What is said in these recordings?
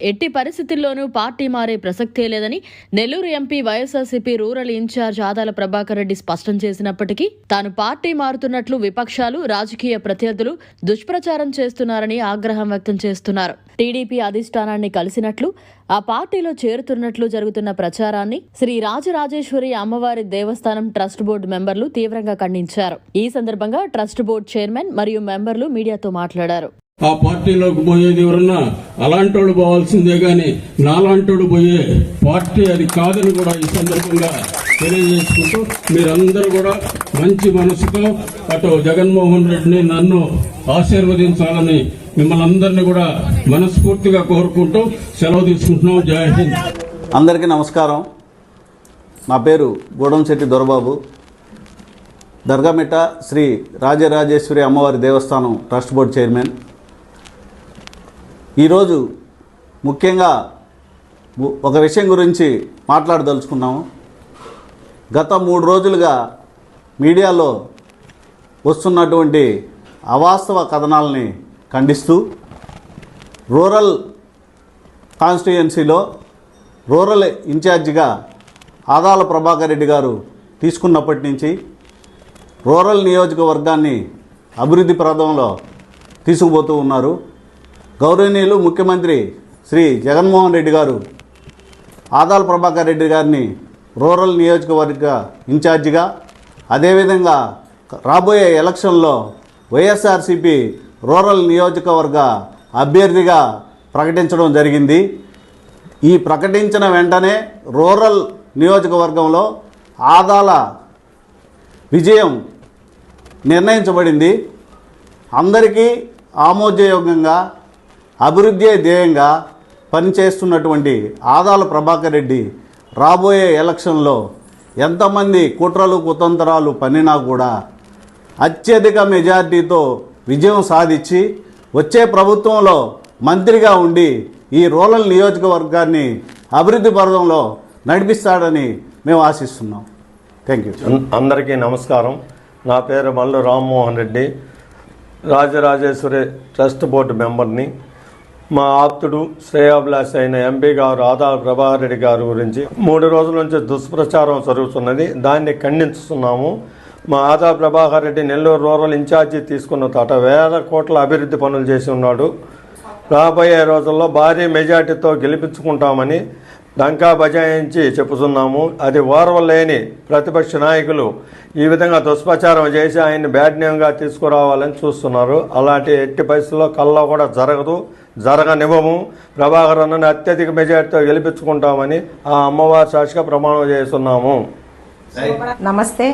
ఎట్టి పరిస్థితుల్లోనూ పార్టీ మారే ప్రసక్తే లేదని Nellore MP YSRCP rural incharge Adala Prabhakar Reddy స్పష్టం చేసినప్పటికీ తాను పార్టీ మారుతున్నట్లు విపక్షాలు రాజకీయ ప్రత్యర్థులు దుష్ప్రచారం చేస్తున్నారని ఆగ్రహం వ్యక్తం చేస్తున్నారు. టీడీపీ అధిష్టానాన్ని కలిసినట్లు ఆ పార్టీలో చేరుతున్నట్లు జరుగుతున్న ప్రచారాన్ని శ్రీ రాజరాజేశ్వరి అమ్మవారి దేవస్థానం ట్రస్ట్ బోర్డు మెంబర్లు తీవ్రంగా ఖండించారు. ఈ సందర్భంగా ట్రస్ట్ బోర్డు చైర్మన్ మరియు మెంబర్లు మీడియాతో మాట్లాడారు. ఆ పార్టీలోకి పోయేది ఎవరన్నా? అలాంటోడు పోవాల్సిందే గాని నాలాంటోడు పోయే పార్టీ అది కాదని కూడా ఈ సందర్భంగా తెలియజేసుకుంటూ మీరందరూ కూడా మంచి మనసుతో అటు జగన్మోహన్ రెడ్డిని నన్ను ఆశీర్వదించాలని మిమ్మల్ని అందరినీ కూడా మనస్ఫూర్తిగా కోరుకుంటూ సెలవు తీసుకుంటున్నాం. జై హింద్. అందరికీ నమస్కారం. నా పేరు గూడెంశెట్టి దొరబాబు. దర్గామిట్ట శ్రీ రాజరాజేశ్వరి అమ్మవారి దేవస్థానం ట్రస్ట్ బోర్డు చైర్మన్. ఈరోజు ముఖ్యంగా ఒక విషయం గురించి మాట్లాడదలుచుకున్నాము. గత మూడు రోజులుగా మీడియాలో వస్తున్నటువంటి అవాస్తవ కథనాలని ఖండిస్తూ రూరల్ కాన్స్టిట్యుయెన్సీలో రూరల్ ఇన్ఛార్జిగా ఆదాల ప్రభాకర్ రెడ్డి గారు తీసుకున్నప్పటి నుంచి రూరల్ నియోజకవర్గాన్ని అభివృద్ధి ప్రదంలో తీసుకుపోతూ ఉన్నారు. గౌరవనీయులు ముఖ్యమంత్రి శ్రీ జగన్మోహన్ రెడ్డి గారు ఆదాల ప్రభాకర్ రెడ్డి గారిని రూరల్ నియోజకవర్గ ఇన్ఛార్జిగా అదేవిధంగా రాబోయే ఎలక్షన్లో వైఎస్ఆర్సిపి రూరల్ నియోజకవర్గ అభ్యర్థిగా ప్రకటించడం జరిగింది. ఈ ప్రకటించిన వెంటనే రూరల్ నియోజకవర్గంలో ఆదాల విజయం నిర్ణయించబడింది. అందరికీ ఆమోదయోగంగా అభివృద్ధి ధ్యేయంగా పనిచేస్తున్నటువంటి ఆదాల ప్రభాకర్ రెడ్డి రాబోయే ఎలక్షన్లో ఎంతమంది కుట్రలు కుతంత్రాలు పన్నినా కూడా అత్యధిక మెజార్టీతో విజయం సాధించి వచ్చే ప్రభుత్వంలో మంత్రిగా ఉండి ఈ రూరల్ నియోజకవర్గాన్ని అభివృద్ధి పర్వంలో నడిపిస్తాడని మేము ఆశిస్తున్నాం. థ్యాంక్ యూ అందరికీ నమస్కారం. నా పేరు మల్లు రామ్మోహన్ రెడ్డి. రాజరాజేశ్వరి ట్రస్ట్ బోర్డు మెంబర్ని. మా ఆప్తుడు శ్రేయాభిలాష్ అయిన ఎంపీ గారు ఆదాల ప్రభాకర్ రెడ్డి గారి గురించి మూడు రోజుల నుంచి దుష్ప్రచారం జరుగుతున్నది. దాన్ని ఖండించుతున్నాము. మా ఆదా ప్రభాకర్ రెడ్డి నెల్లూరు రూరల్ ఇన్ఛార్జి తీసుకున్న తాట వేల కోట్ల అభివృద్ధి పనులు చేసి ఉన్నాడు. రాబోయే రోజుల్లో భారీ మెజార్టీతో గెలిపించుకుంటామని డంకా బజాయించి చెప్పుతున్నాము. అది ఓర్వలేని ప్రతిపక్ష నాయకులు ఈ విధంగా దుష్ప్రచారం చేసి ఆయన్ని బ్యాడ్ నేమ్గా తీసుకురావాలని చూస్తున్నారు. అలాంటి ఎట్టి పరిస్థితుల్లో కల్లో కూడా జరగదు. జరగనివ్వము ప్రభాకర్ అన్నని అత్యధిక మెజార్టీతో గెలిపించుకుంటామని ఆ అమ్మవారి సాక్షిగా ప్రమాణం చేస్తున్నాము. నమస్తే.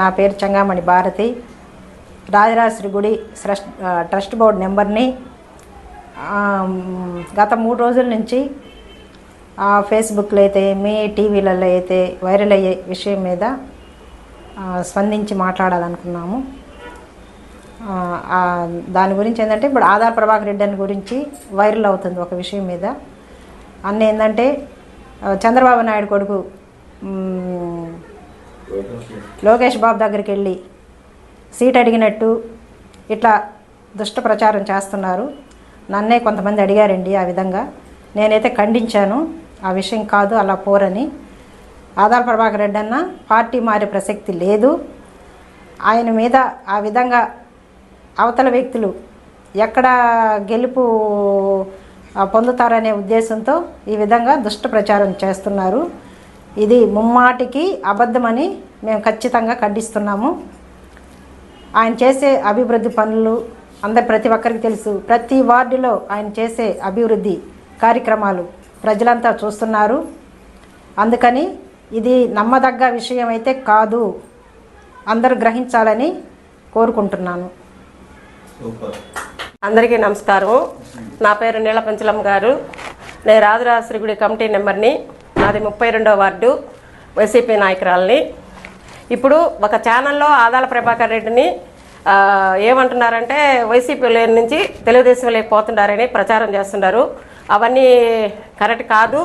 నా పేరు చంగామణి భారతి. రాజరాజశ్రీ గుడి ట్రస్ట్ ట్రస్ట్ బోర్డు నెంబర్ని గత మూడు రోజుల నుంచి ఫేస్బుక్లో అయితే మీ టీవీలలో అయితే వైరల్ అయ్యే విషయం మీద స్పందించి మాట్లాడాలనుకున్నాము. దాని గురించి ఏంటంటే ఇప్పుడు ఆధార్ ప్రభాకర్ రెడ్డి అని గురించి వైరల్ అవుతుంది ఒక విషయం మీద. అన్న ఏంటంటే చంద్రబాబు నాయుడు కొడుకు లోకేష్ బాబు దగ్గరికి వెళ్ళి సీట్ అడిగినట్టు ఇట్లా దుష్ట ప్రచారం చేస్తున్నారు. నన్నే కొంతమంది అడిగారండి ఆ విధంగా. నేనైతే ఖండించాను ఆ విషయం కాదు అలా పోరని. ఆధార్ ప్రభాకర్ రెడ్డి అన్న పార్టీ మారే ప్రసక్తి లేదు. ఆయన మీద ఆ విధంగా అవతల వ్యక్తులు ఎక్కడ గెలుపు పొందుతారనే ఉద్దేశంతో ఈ విధంగా దుష్ట ప్రచారం చేస్తున్నారు. ఇది ముమ్మాటికి అబద్ధమని మేము ఖచ్చితంగా ఖండిస్తున్నాము. ఆయన చేసే అభివృద్ధి పనులు అందరు ప్రతి ఒక్కరికి తెలుసు. ప్రతి వార్డులో ఆయన చేసే అభివృద్ధి కార్యక్రమాలు ప్రజలంతా చూస్తున్నారు. అందుకని ఇది నమ్మదగ్గ విషయం అయితే కాదు. అందరూ గ్రహించాలని కోరుకుంటున్నాను. అందరికీ నమస్కారం. నా పేరు నీలపంచలమ్మ గారు. నేను రాజరాజశ్రీగుడి కమిటీ నెంబర్ని నాది ముప్పై రెండో వార్డు వైసీపీ నాయకురాలని. ఇప్పుడు ఒక ఛానల్లో ఆదాల ప్రభాకర్ రెడ్డిని ఏమంటున్నారంటే వైసీపీ లేని నుంచి తెలుగుదేశం లేకపోతున్నారని ప్రచారం చేస్తున్నారు. అవన్నీ కరెక్ట్ కాదు.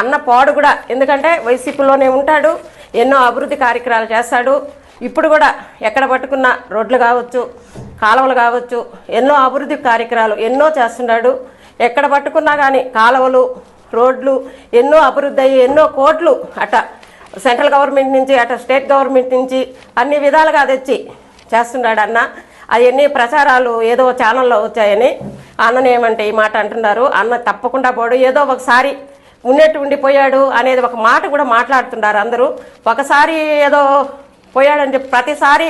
అన్న పాడు కూడా ఎందుకంటే వైసీపీలోనే ఉంటాడు ఎన్నో అభివృద్ధి కార్యక్రమాలు చేస్తాడు. ఇప్పుడు కూడా ఎక్కడ పట్టుకున్న రోడ్లు కావచ్చు కాలువలు కావచ్చు ఎన్నో అభివృద్ధి కార్యక్రమాలు ఎన్నో చేస్తున్నాడు. ఎక్కడ పట్టుకున్నా కానీ కాలువలు రోడ్లు ఎన్నో అభివృద్ధి అయ్యి ఎన్నో కోట్లు అట సెంట్రల్ గవర్నమెంట్ నుంచి అట స్టేట్ గవర్నమెంట్ నుంచి అన్ని విధాలుగా తెచ్చి చేస్తున్నాడు అన్న అవన్నీ ప్రచారాలు ఏదో ఛానల్లో వచ్చాయని అన్నని ఏమంటే ఈ మాట అంటున్నారు. అన్న తప్పకుండా పోడు. ఏదో ఒకసారి ఉన్నట్టు ఉండిపోయాడు అనేది ఒక మాట కూడా మాట్లాడుతున్నారు అందరూ. ఒకసారి ఏదో పోయాడని చెప్పి ప్రతిసారి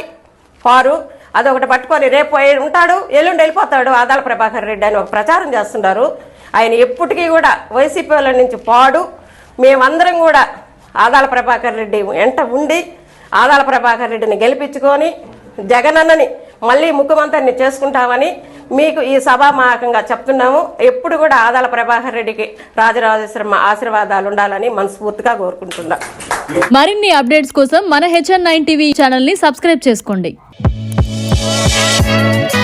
వారు అదొకటి పట్టుకొని రేపు ఉంటాడు ఎల్లుండి వెళ్ళిపోతాడు. ఆదాల ప్రభాకర్ రెడ్డి అని ఒక ప్రచారం చేస్తున్నారు. ఆయన ఎప్పటికీ కూడా వైసీపీ వాళ్ళ నుంచి పాడు. మేమందరం కూడా ఆదాల ప్రభాకర్ రెడ్డి వెంట ఉండి ఆదాల ప్రభాకర్ రెడ్డిని గెలిపించుకొని జగనన్నని మళ్ళీ ముఖ్యమంత్రిని చేసుకుంటామని మీకు ఈ సభామాకంగా చెప్తున్నాము. ఎప్పుడు కూడా ఆదాల ప్రభాకర్ రెడ్డికి రాజరాజేశ్వరమ్మ ఆశీర్వాదాలు ఉండాలని మనస్ఫూర్తిగా కోరుకుంటున్నాం. మరిన్ని అప్డేట్స్ కోసం మన హెచ్ఎన్ నైన్ టీవీ ఛానల్ని సబ్స్క్రైబ్ చేసుకోండి. Música